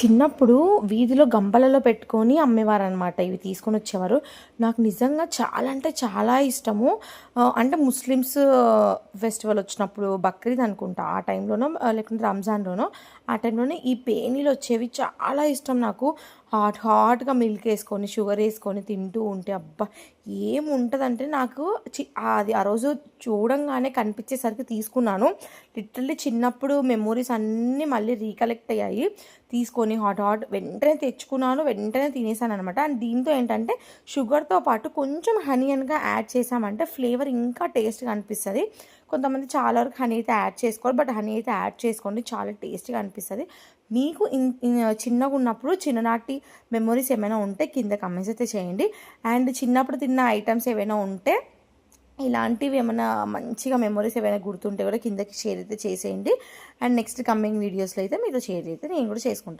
చిన్నప్పుడు వీధిలో గంపలలో పెట్టుకొని అమ్మేవారు అనమాట ఇవి తీసుకొని వచ్చేవారు. నాకు నిజంగా చాలా అంటే చాలా ఇష్టము. అంటే ముస్లిమ్స్ ఫెస్టివల్ వచ్చినప్పుడు బక్రీద్ అనుకుంటా ఆ టైంలోనో లేకుంటే రంజాన్లోనో ఆ టైంలోనే ఈ పేనీలు వచ్చేవి చాలా ఇష్టం నాకు. హాట్ హాట్గా మిల్క్ వేసుకొని షుగర్ వేసుకొని తింటూ ఉంటే అబ్బా! ఏముంటుందంటే నాకు చి అది ఆ రోజు చూడంగానే కనిపించేసరికి తీసుకున్నాను. లిటరల్లీ చిన్నప్పుడు మెమోరీస్ అన్నీ మళ్ళీ రీకలెక్ట్ అయ్యాయి. తీసుకొని హాట్ హాట్ వెంటనే తెచ్చుకున్నాను వెంటనే తినేసాను అనమాట అండ్ దీంతో ఏంటంటే షుగర్తో పాటు కొంచెం హనీ అనగా యాడ్ చేసామంటే ఫ్లేవర్ ఇంకా టేస్ట్గా అనిపిస్తుంది. కొంతమంది చాలా వరకు హనీ అయితే యాడ్ చేసుకోరు బట్ హనీ అయితే యాడ్ చేసుకోండి చాలా టేస్ట్గా అనిపిస్తుంది. మీకు ఇన్ చిన్నగా ఉన్నప్పుడు చిన్ననాటి మెమొరీస్ ఏమైనా ఉంటే కింద కమెంట్స్ అయితే చేయండి. అండ్ చిన్నప్పుడు తిన్న ఐటమ్స్ ఏమైనా ఉంటే ఇలాంటివి ఏమైనా మంచిగా మెమొరీస్ ఏమైనా గుర్తుంటే కూడా కిందకి షేర్ అయితే చేసేయండి. అండ్ నెక్స్ట్ కమింగ్ వీడియోస్లో అయితే మీతో షేర్ అయితే నేను కూడా చేసుకుంటాను